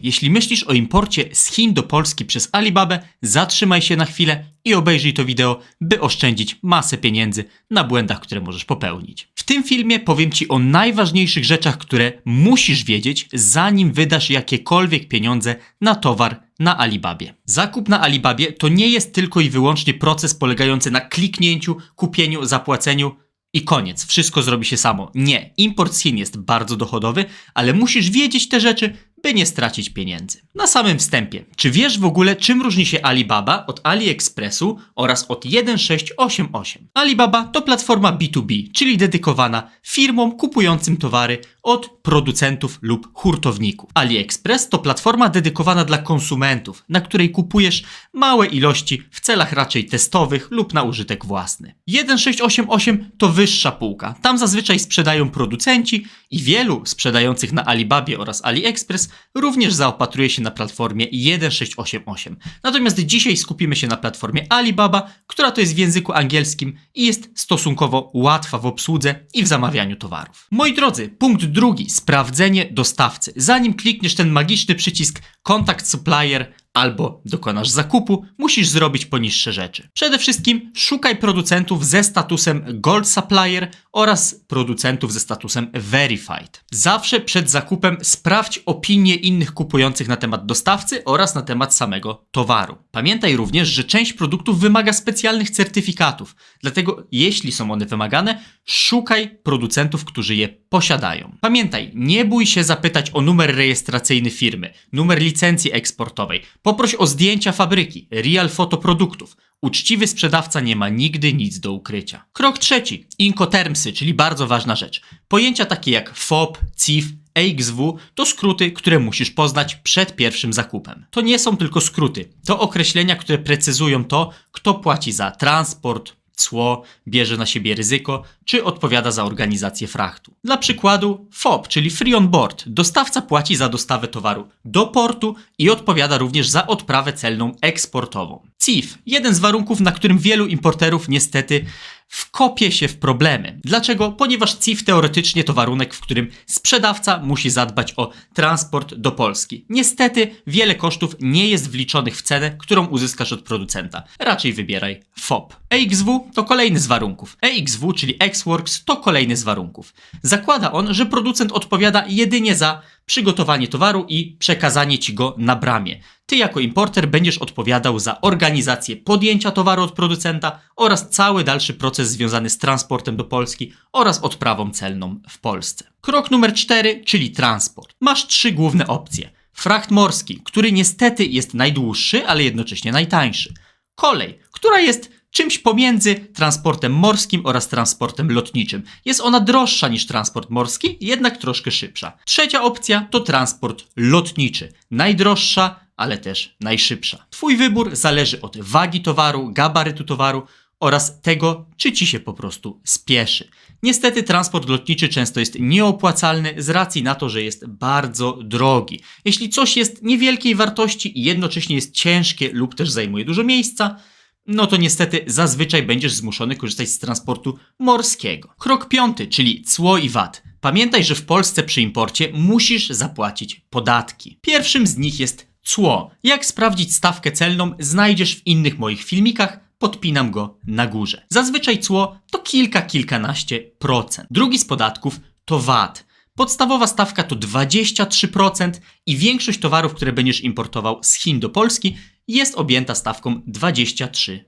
Jeśli myślisz o imporcie z Chin do Polski przez Alibabę, zatrzymaj się na chwilę i obejrzyj to wideo, by oszczędzić masę pieniędzy na błędach, które możesz popełnić. W tym filmie powiem Ci o najważniejszych rzeczach, które musisz wiedzieć, zanim wydasz jakiekolwiek pieniądze na towar na Alibabie. Zakup na Alibabie to nie jest tylko i wyłącznie proces polegający na kliknięciu, kupieniu, zapłaceniu i koniec, wszystko zrobi się samo. Nie, import z Chin jest bardzo dochodowy, ale musisz wiedzieć te rzeczy, by nie stracić pieniędzy. Na samym wstępie, czy wiesz w ogóle, czym różni się Alibaba od AliExpressu oraz od 1688? Alibaba to platforma B2B, czyli dedykowana firmom kupującym towary od producentów lub hurtowników. AliExpress to platforma dedykowana dla konsumentów, na której kupujesz małe ilości w celach raczej testowych lub na użytek własny. 1688 to wyższa półka. Tam zazwyczaj sprzedają producenci i wielu sprzedających na Alibabie oraz AliExpress również zaopatruje się na platformie 1688. Natomiast dzisiaj skupimy się na platformie Alibaba, która to jest w języku angielskim i jest stosunkowo łatwa w obsłudze i w zamawianiu towarów. Moi drodzy, punkt drugi, sprawdzenie dostawcy. Zanim klikniesz ten magiczny przycisk Contact Supplier albo dokonasz zakupu, musisz zrobić poniższe rzeczy. Przede wszystkim szukaj producentów ze statusem Gold Supplier oraz producentów ze statusem Verified. Zawsze przed zakupem sprawdź opinie innych kupujących na temat dostawcy oraz na temat samego towaru. Pamiętaj również, że część produktów wymaga specjalnych certyfikatów, dlatego jeśli są one wymagane, szukaj producentów, którzy je posiadają. Pamiętaj, nie bój się zapytać o numer rejestracyjny firmy, numer licencji eksportowej, poproś o zdjęcia fabryki, real foto produktów. Uczciwy sprzedawca nie ma nigdy nic do ukrycia. Krok trzeci. Incotermsy, czyli bardzo ważna rzecz. Pojęcia takie jak FOB, CIF, EXW to skróty, które musisz poznać przed pierwszym zakupem. To nie są tylko skróty, to określenia, które precyzują to, kto płaci za transport, cło, bierze na siebie ryzyko, czy odpowiada za organizację frachtu. Dla przykładu FOB, czyli Free on Board, dostawca płaci za dostawę towaru do portu i odpowiada również za odprawę celną eksportową. CIF, jeden z warunków, na którym wielu importerów niestety wkopie się w problemy. Dlaczego? Ponieważ CIF teoretycznie to warunek, w którym sprzedawca musi zadbać o transport do Polski. Niestety wiele kosztów nie jest wliczonych w cenę, którą uzyskasz od producenta. Raczej wybieraj FOB. EXW to kolejny z warunków. EXW, czyli Xworks, to kolejny z warunków. Zakłada on, że producent odpowiada jedynie za przygotowanie towaru i przekazanie ci go na bramie. Ty jako importer będziesz odpowiadał za organizację podjęcia towaru od producenta oraz cały dalszy proces związany z transportem do Polski oraz odprawą celną w Polsce. Krok numer 4, czyli transport. Masz trzy główne opcje. Fracht morski, który niestety jest najdłuższy, ale jednocześnie najtańszy. Kolej, która jest czymś pomiędzy transportem morskim oraz transportem lotniczym. Jest ona droższa niż transport morski, jednak troszkę szybsza. Trzecia opcja to transport lotniczy. Najdroższa, ale też najszybsza. Twój wybór zależy od wagi towaru, gabarytu towaru oraz tego, czy ci się po prostu spieszy. Niestety transport lotniczy często jest nieopłacalny z racji na to, że jest bardzo drogi. Jeśli coś jest niewielkiej wartości i jednocześnie jest ciężkie lub też zajmuje dużo miejsca, no to niestety zazwyczaj będziesz zmuszony korzystać z transportu morskiego. Krok piąty, czyli cło i VAT. Pamiętaj, że w Polsce przy imporcie musisz zapłacić podatki. Pierwszym z nich jest cło. Jak sprawdzić stawkę celną znajdziesz w innych moich filmikach, podpinam go na górze. Zazwyczaj cło to kilka, kilkanaście procent. Drugi z podatków to VAT. Podstawowa stawka to 23% i większość towarów, które będziesz importował z Chin do Polski jest objęta stawką 23%.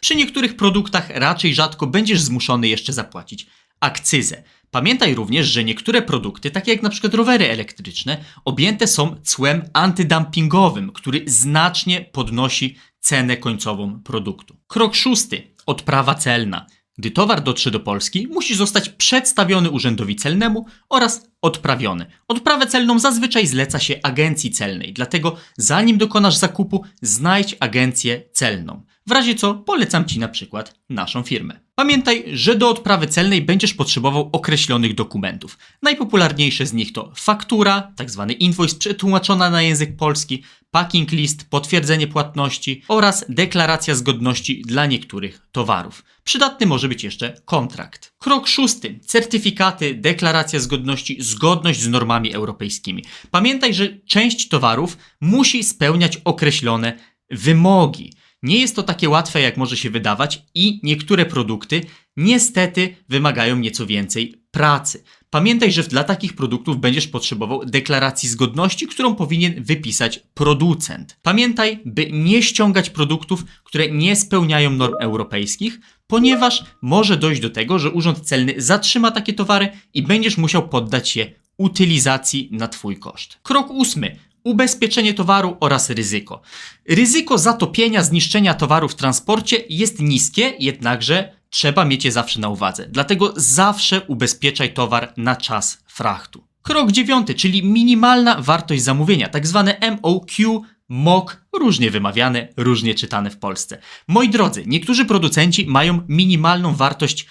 Przy niektórych produktach raczej rzadko będziesz zmuszony jeszcze zapłacić akcyzę. Pamiętaj również, że niektóre produkty, takie jak przykład rowery elektryczne, objęte są cłem antydumpingowym, który znacznie podnosi cenę końcową produktu. Krok szósty. Odprawa celna. Gdy towar dotrze do Polski, musi zostać przedstawiony urzędowi celnemu oraz odprawiony. Odprawę celną zazwyczaj zleca się agencji celnej, dlatego zanim dokonasz zakupu, znajdź agencję celną. W razie co polecam Ci na przykład naszą firmę. Pamiętaj, że do odprawy celnej będziesz potrzebował określonych dokumentów. Najpopularniejsze z nich to faktura, tzw. invoice przetłumaczona na język polski, packing list, potwierdzenie płatności oraz deklaracja zgodności dla niektórych towarów. Przydatny może być jeszcze kontrakt. Krok szósty. Certyfikaty, deklaracja zgodności, zgodność z normami europejskimi. Pamiętaj, że część towarów musi spełniać określone wymogi. Nie jest to takie łatwe, jak może się wydawać, i niektóre produkty niestety wymagają nieco więcej pracy. Pamiętaj, że dla takich produktów będziesz potrzebował deklaracji zgodności, którą powinien wypisać producent. Pamiętaj, by nie ściągać produktów, które nie spełniają norm europejskich, ponieważ może dojść do tego, że Urząd Celny zatrzyma takie towary i będziesz musiał poddać je utylizacji na Twój koszt. Krok ósmy. Ubezpieczenie towaru oraz ryzyko. Ryzyko zatopienia, zniszczenia towaru w transporcie jest niskie, jednakże trzeba mieć je zawsze na uwadze. Dlatego zawsze ubezpieczaj towar na czas frachtu. Krok dziewiąty, czyli minimalna wartość zamówienia, tak zwane MOQ, MOQ, różnie wymawiane, różnie czytane w Polsce. Moi drodzy, niektórzy producenci mają minimalną wartość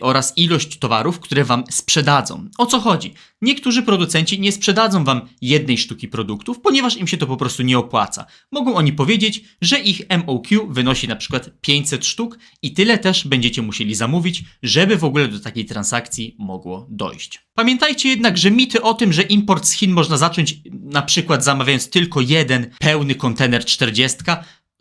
oraz ilość towarów, które Wam sprzedadzą. O co chodzi? Niektórzy producenci nie sprzedadzą Wam jednej sztuki produktów, ponieważ im się to po prostu nie opłaca. Mogą oni powiedzieć, że ich MOQ wynosi na przykład 500 sztuk i tyle też będziecie musieli zamówić, żeby w ogóle do takiej transakcji mogło dojść. Pamiętajcie jednak, że mity o tym, że import z Chin można zacząć na przykład zamawiając tylko jeden pełny kontener 40,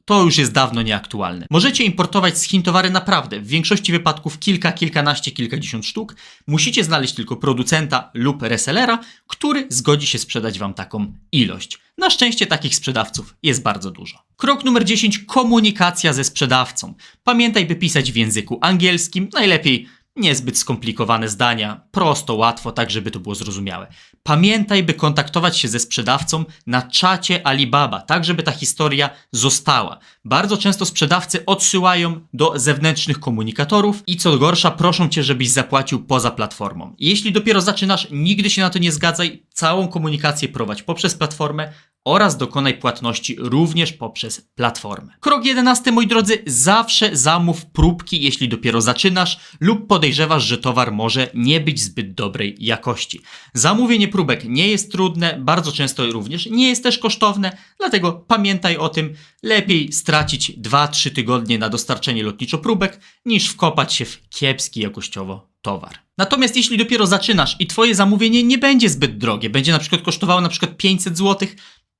to już jest dawno nieaktualne. Możecie importować z Chin towary naprawdę, w większości wypadków kilka, kilkanaście, kilkadziesiąt sztuk. Musicie znaleźć tylko producenta lub resellera, który zgodzi się sprzedać Wam taką ilość. Na szczęście takich sprzedawców jest bardzo dużo. Krok numer 10. Komunikacja ze sprzedawcą. Pamiętaj, by pisać w języku angielskim, najlepiej niezbyt skomplikowane zdania, prosto, łatwo, tak żeby to było zrozumiałe. Pamiętaj, by kontaktować się ze sprzedawcą na czacie Alibaba, tak żeby ta historia została. Bardzo często sprzedawcy odsyłają do zewnętrznych komunikatorów i co gorsza, proszą cię, żebyś zapłacił poza platformą. Jeśli dopiero zaczynasz, nigdy się na to nie zgadzaj, całą komunikację prowadź poprzez platformę, oraz dokonaj płatności również poprzez platformę. Krok 11, moi drodzy, zawsze zamów próbki, jeśli dopiero zaczynasz lub podejrzewasz, że towar może nie być zbyt dobrej jakości. Zamówienie próbek nie jest trudne, bardzo często również nie jest też kosztowne, dlatego pamiętaj o tym, lepiej stracić 2-3 tygodnie na dostarczenie lotniczo próbek, niż wkopać się w kiepski jakościowo towar. Natomiast jeśli dopiero zaczynasz i twoje zamówienie nie będzie zbyt drogie, będzie na przykład kosztowało na przykład 500 zł,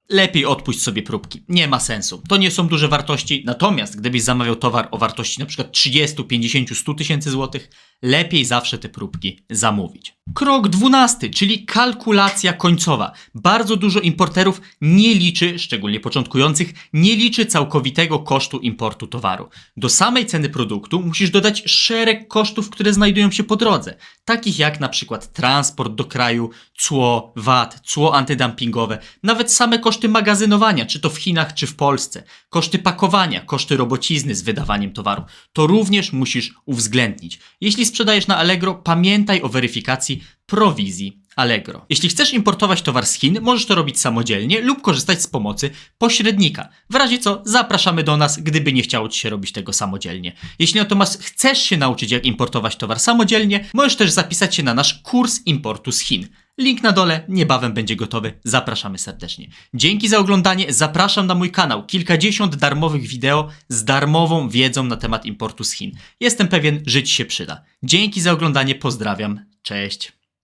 lepiej odpuść sobie próbki. Nie ma sensu. To nie są duże wartości, natomiast gdybyś zamawiał towar o wartości przykład 30, 50, 100 tysięcy złotych, lepiej zawsze te próbki zamówić. Krok 12, czyli kalkulacja końcowa. Bardzo dużo importerów nie liczy, szczególnie początkujących, nie liczy całkowitego kosztu importu towaru. Do samej ceny produktu musisz dodać szereg kosztów, które znajdują się po drodze, takich jak na przykład transport do kraju, cło, VAT, cło antydumpingowe, nawet same koszty magazynowania, czy to w Chinach, czy w Polsce, koszty pakowania, koszty robocizny z wydawaniem towaru. To również musisz uwzględnić. Jeśli sprzedajesz na Allegro, pamiętaj o weryfikacji prowizji Allegro. Jeśli chcesz importować towar z Chin, możesz to robić samodzielnie lub korzystać z pomocy pośrednika. W razie co, zapraszamy do nas, gdyby nie chciało Ci się robić tego samodzielnie. Jeśli natomiast chcesz się nauczyć, jak importować towar samodzielnie, możesz też zapisać się na nasz kurs importu z Chin. Link na dole niebawem będzie gotowy. Zapraszamy serdecznie. Dzięki za oglądanie. Zapraszam na mój kanał. Kilkadziesiąt darmowych wideo z darmową wiedzą na temat importu z Chin. Jestem pewien, że Ci się przyda. Dzięki za oglądanie. Pozdrawiam. Cześć.